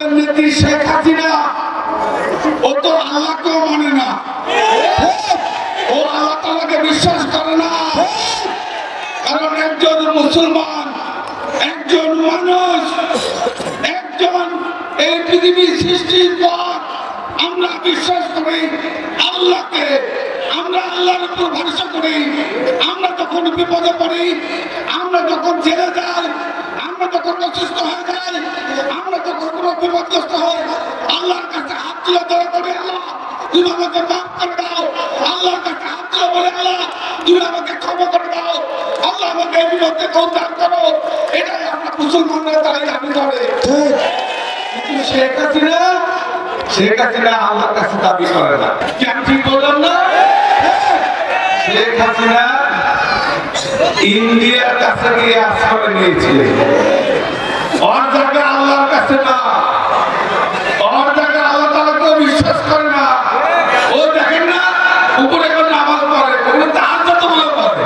নেত্রী শেখ হাসিনা। ও তো আল্লাহকেও মানে না। ও আল্লাহ তালাকে বিশ্বাস করে না। কারণ একজন মুসলমান, একজন মানুষ, একজন এই পৃথিবী সৃষ্টির পর আমরা বিশ্বাস করি, আল্লাহকে, আমরা আল্লাহর উপর ভরসা করি। আমরা যখন বিপদে পড়ি, আমরা যখন জেলে যাই আমরা যখন অসুস্থ হয়ে যাই আমরা যখন কোনো বিপদগ্রস্ত হই আল্লাহর কাছে হাত তুলে দয়া করে আল্লাহ তুমি আমাকে মাফ করে দাও। আল্লাহর কাছে হাত তুলে বলে আল্লাহ তুমি আমাকে ক্ষমা করে দাও। আল্লাহ আমাকে এই বিপদে উদ্ধার করো। এটাই আমরা মুসলমানরা তাই দাবি করে। কিন্তু শেখ হাসিনা শেখ হাসিনা আল্লাহর কাছে দাবি করে না। কেন ঠিক বললাম না? শেখ হাসিনা ইন্ডিয়ার কাছে গিয়ে আশ্রয় নিয়েছিলেন। জায়গা আল্লাহর কাছে না ওর জায়গা আল্লাহ তালাকেও বিশ্বাস করে না ও দেখেন না উপরে এখন নামাজ পড়ে ওগুলো তার যত বলে পড়ে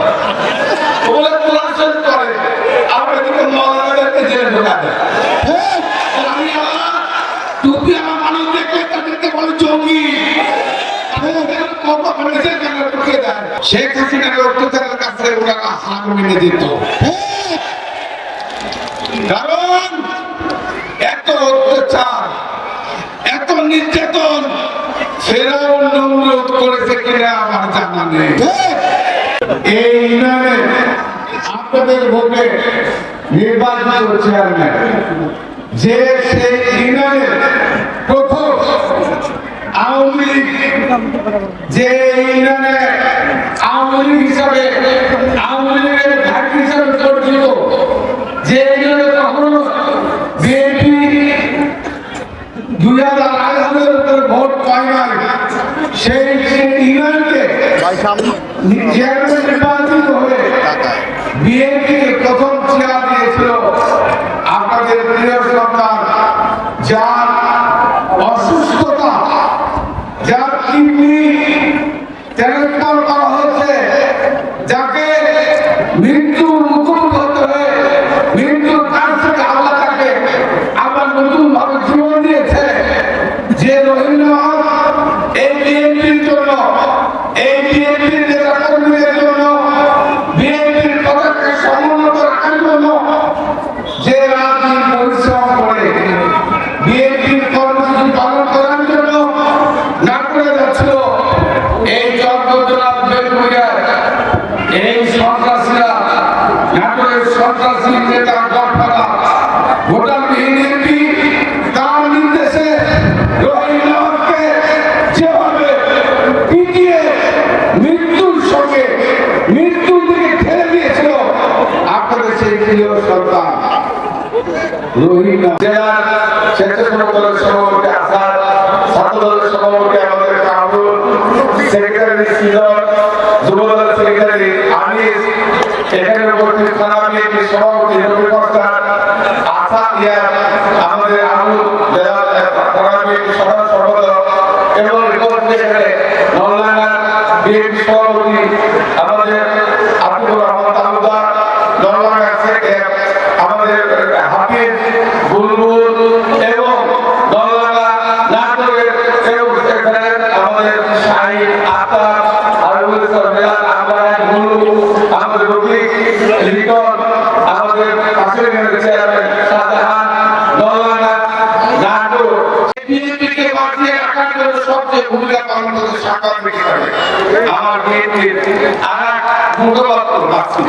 ওগুলো কোরআন শরীফ করে আমরা কিন্তু মৌলানাদেরকে জেলে ঢোকা দেয় আর আমি আল্লাহ টুপি আমার মানুষ দেখলে তাদেরকে বলে জঙ্গি শেখ হাসিনার অত্যাচারের কাছে ওনারা হার মেনে দিত। কারণ এত অত্যাচার, এত নির্যাতন ফেরাও নমরুদ করেছে কিনা আমার জানা নেই। এই ইউনিয়নে আপনাদের ভোটে নির্বাচিত চেয়ারম্যান, যে সেই ইউনিয়নের প্রথম আওয়ামী লীগ যে ইউনিয়নে আওয়ামী লীগ হিসাবে আওয়ামী লীগের ঘাটি হিসাবে পরিচিত যে ইউনিয়নে কখনো বিএনপি দুই হাজার আড়াই হাজারের উপরে ভোট পায় নাই সেই ইউনিয়নকে নির্বাচিত হয়ে বিএনপি প্রথম চেয়ার দিয়েছিল আপনাদের প্রিয় সন্তান যার অসুস্থতা যার কিডনি ট্রান্সফার করা হয়েছে যাকে মৃত্যুর মুখোমুখি হতে হয়ে মৃত্যুর কাছ থেকে আল্লাহ তাকে আবার নতুন ভাবে জীবন দিয়েছে যে রোহিঙ্গা এই বিএনপির জন্য এই বিএনপির নেতা কর্মীদের জন্য বিএনপির পতাকাকে সমুন্নত রাখার জন্য যে রাজনীতি পরিশ্রম করে বিএনপির কর্মসূচি পালন করার জন্য নাটোরে যাচ্ছিল এই চট্টগ্রাম বেলগুড়িয়ার এই সন্ত্রাসীরা নাটোরের সন্ত্রাসী নেতা গডফাদার রোহিঙ্গা জেলার স্বেচ্ছাসেবক দলের সভাপতি আসাদ ছাত্র দলের সভাপতি আমাদের কামরুল, সেক্রেটারি সিজন যুব দলের সেক্রেটারি আনিস, এখানে উপস্থিত থানা বিএনপি সভাপতি রবি কস্তার আসাদ ইয়ার, আমাদের আমুল জেলার থানা বিএনপি সাধারণ সম্পাদক এবং উপস্থিত এখানে নলডাঙ্গার বিএনপি সভাপতি আমাদের আব্দুর রহমান তালুকদার নলডাঙ্গার সেক্রেটারি আমাদের হাফিজ বুলবুল এবং দললাগা নাটকের আমাদের শাহিদ আক্তার আরবুল সরবেলা আমরা বুলু আমাদের রফিক আমাদের সবচেয়ে ভূমিকা পালন করতে সরকার বেশি করে আমার বিএনপির আর এক মুখপাত্র বাঁচি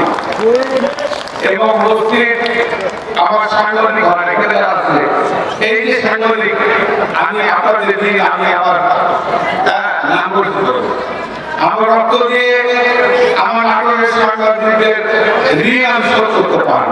এবং উপস্থিত আমার সাংগঠনিক ঘরে রেখে দেওয়া এই যে সাংগঠনিক, আমি আপনাদের দিয়ে আমি আমার নাম পরিচিত আমার রক্ত দিয়ে আমার আগ্রহের সাংবাদিকদের ঋণ আমি শোধ করতে পারব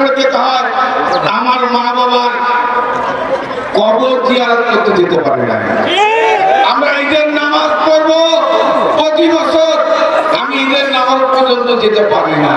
করে হয় আমার মা বাবার কবর জিয়ারত করতে যেতে পারে না আমরা ঈদের নামাজ পড়ব প্রতি বছর, আমি ঈদের নামাজ পর্যন্ত যেতে পারি না।